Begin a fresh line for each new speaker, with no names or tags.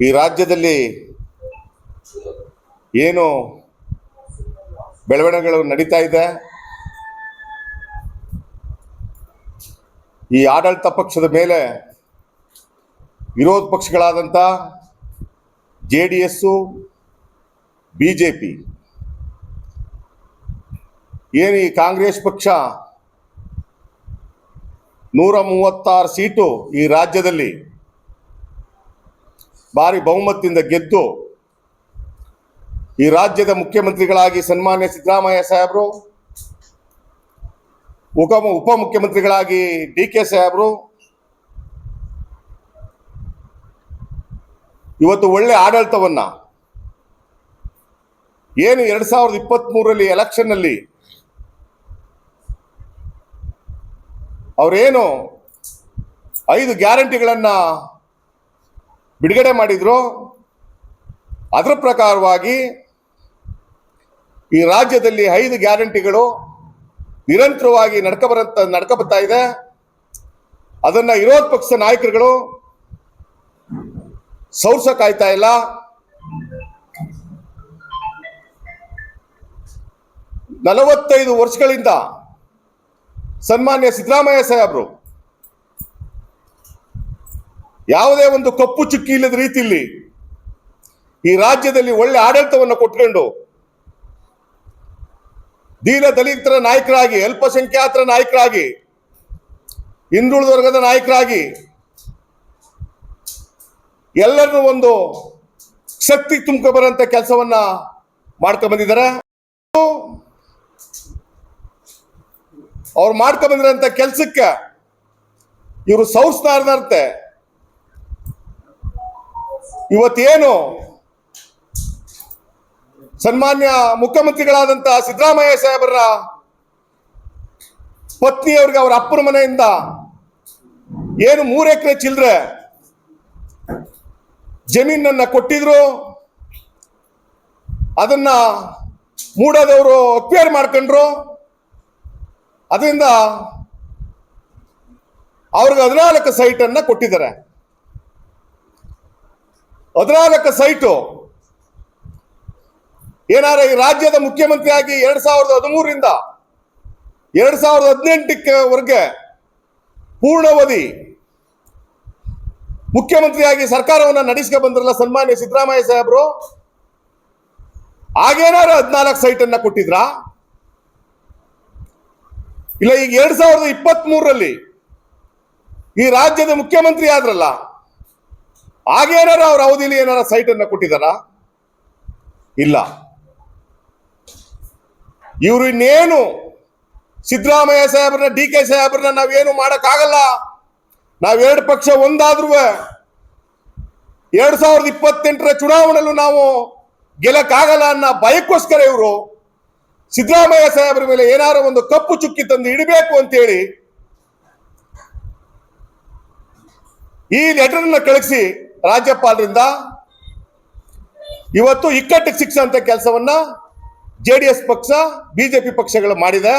ಈ ರಾಜ್ಯದಲ್ಲಿ ಏನು ಬೆಳವಣಿಗೆಗಳು ನಡೀತಾ ಇದೆ? ಈ ಆಡಳಿತ ಪಕ್ಷದ ಮೇಲೆ ವಿರೋಧ ಪಕ್ಷಗಳಾದಂಥ J D S, B J P ಏನು ಈ ಕಾಂಗ್ರೆಸ್ ಪಕ್ಷ ನೂರ ಮೂವತ್ತಾರು ಸೀಟು ಈ ರಾಜ್ಯದಲ್ಲಿ ಭಾರಿ ಬಹುಮತದಿಂದ ಗೆದ್ದು ಈ ರಾಜ್ಯದ ಮುಖ್ಯಮಂತ್ರಿಗಳಾಗಿ ಸನ್ಮಾನ್ಯ ಸಿದ್ದರಾಮಯ್ಯ ಸಾಹೇಬರು ಉಪ ಉಪಮುಖ್ಯಮಂತ್ರಿಗಳಾಗಿ ಡಿ ಕೆ ಸಾಹೇಬರು, ಇವತ್ತು ಒಳ್ಳೆ ಆಡಳಿತವನ್ನ ಏನು ಎರಡ್ ಸಾವಿರದ ಇಪ್ಪತ್ತ್ ಮೂರರಲ್ಲಿ ಎಲೆಕ್ಷನ್ನಲ್ಲಿ ಅವರೇನು ಐದು ಗ್ಯಾರಂಟಿಗಳನ್ನ ಬಿಡುಗಡೆ ಮಾಡಿದ್ರು. ಅದರ ಪ್ರಕಾರವಾಗಿ ಈ ರಾಜ್ಯದಲ್ಲಿ ಐದು ಗ್ಯಾರಂಟಿಗಳು ನಿರಂತರವಾಗಿ ನಡ್ಕ ಬರಂತ ನಡ್ಕ ಬರ್ತಾ ಇದೆ. ಅದನ್ನ ವಿರೋಧ ಪಕ್ಷ ನಾಯಕರುಗಳು ಸೌರ್ಸಕ್ಕಾಯ್ತಾ ಇಲ್ಲ. ನಲವತ್ತೈದು ವರ್ಷಗಳಿಂದ ಸನ್ಮಾನ್ಯ ಸಿದ್ದರಾಮಯ್ಯ ಸಾಹೇಬರು ಯಾವುದೇ ಒಂದು ಕಪ್ಪು ಚುಕ್ಕಿ ಇಲ್ಲದ ರೀತಿಯಲ್ಲಿ ಈ ರಾಜ್ಯದಲ್ಲಿ ಒಳ್ಳೆ ಆಡಳಿತವನ್ನು ಕೊಟ್ಕೊಂಡು ದೀನ ದಲಿತರ ನಾಯಕರಾಗಿ, ಅಲ್ಪಸಂಖ್ಯಾತರ ನಾಯಕರಾಗಿ ಹಿಂದುಳಿದ ವರ್ಗದ ನಾಯಕರಾಗಿ ಎಲ್ಲರನ್ನೂ ಒಂದು ಶಕ್ತಿ ತುಂಬ್ಕೊ ಬರೋಂಥ ಕೆಲಸವನ್ನ ಮಾಡ್ಕೊ ಬಂದಿದ್ದಾರೆ. ಅವ್ರು ಮಾಡ್ಕೊ ಬಂದಿರೋಂಥ ಕೆಲಸಕ್ಕೆ ಇವರು ಸೌಸ್ತಾರದಂತೆ ಇವತ್ತೇನು ಸನ್ಮಾನ್ಯ ಮುಖ್ಯಮಂತ್ರಿಗಳಾದಂತ ಸಿದ್ದರಾಮಯ್ಯ ಸಾಹೇಬರ ಪತ್ನಿಯವ್ರಿಗೆ ಅವರ ಅಪ್ಪನ ಮನೆಯಿಂದ ಏನು ಮೂರು ಎಕರೆ ಚಿಲ್ಲರೆ ಜಮೀನನ್ನ ಕೊಟ್ಟಿದ್ರು. ಅದನ್ನ ಮೂಡೋದವರು ಅಪೇರ್ ಮಾಡ್ಕೊಂಡ್ರು. ಅದರಿಂದ ಅವ್ರಿಗೆ ಹದಿನಾಲ್ಕು ಸೈಟ್ ಅನ್ನ ಕೊಟ್ಟಿದ್ದಾರೆ. ಹದಿನಾಲ್ಕು ಸೈಟು. ಏನಾರ ಈ ರಾಜ್ಯದ ಮುಖ್ಯಮಂತ್ರಿಯಾಗಿ ಎರಡ್ ಸಾವಿರದ ಹದಿಮೂರರಿಂದ ಎರಡ್ ಸಾವಿರದ ಹದಿನೆಂಟಕ್ಕೆ ಪೂರ್ಣಾವಧಿ ಮುಖ್ಯಮಂತ್ರಿಯಾಗಿ ಸರ್ಕಾರವನ್ನ ನಡೆಸ್ಕೊ ಬಂದ್ರಲ್ಲ ಸನ್ಮಾನ್ಯ ಸಿದ್ದರಾಮಯ್ಯ ಸಾಹೇಬ್ರು? ಆಗೇನಾರ ಹದಿನಾಲ್ಕು ಸೈಟ್ ಅನ್ನ ಕೊಟ್ಟಿದ್ರಾ? ಇಲ್ಲ, ಈಗ ಎರಡ್ ಸಾವಿರದ ಇಪ್ಪತ್ತ್ ಮೂರರಲ್ಲಿ ಈ ರಾಜ್ಯದ ಮುಖ್ಯಮಂತ್ರಿ ಆದ್ರಲ್ಲ ಆಗೇನಾರ ಅವ್ರ ಅವಧಿಲಿ ಏನಾರ ಸೈಟ್ ಅನ್ನ ಕೊಟ್ಟಿದಾರ ಇಲ್ಲ. ಇವರು ಇನ್ನೇನು ಸಿದ್ದರಾಮಯ್ಯ ಸಾಹೇಬ್ರನ್ನ ಡಿ ಕೆ ಸಾಹೇಬ್ರನ್ನ ನಾವೇನು ಮಾಡಕ್ಕಾಗಲ್ಲ. ಎರಡು ಪಕ್ಷ ಒಂದಾದ್ರೂ ಎರಡ್ ಸಾವಿರದ ಇಪ್ಪತ್ತೆಂಟರ ಚುನಾವಣೆಯಲ್ಲೂ ನಾವು ಗೆಲ್ಲಕ್ಕಾಗಲ್ಲ ಅನ್ನೋ ಭಯಕ್ಕೋಸ್ಕರ ಇವರು ಸಿದ್ದರಾಮಯ್ಯ ಸಾಹೇಬ್ರ ಮೇಲೆ ಏನಾರ ಒಂದು ಕಪ್ಪು ಚುಕ್ಕಿ ತಂದು ಇಡಬೇಕು ಅಂತೇಳಿ ಈ ಲೆಟರ್ನ ಕಳಿಸಿ ರಾಜ್ಯಪಾಲರಿಂದ ಇವತ್ತು ಇಕ್ಕಟ್ಟಿಗೆ ಅಂತ ಕೆಲಸವನ್ನ ಜೆ ಡಿ ಎಸ್ ಪಕ್ಷ ಬಿಜೆಪಿ ಪಕ್ಷಗಳು ಮಾಡಿದೆ.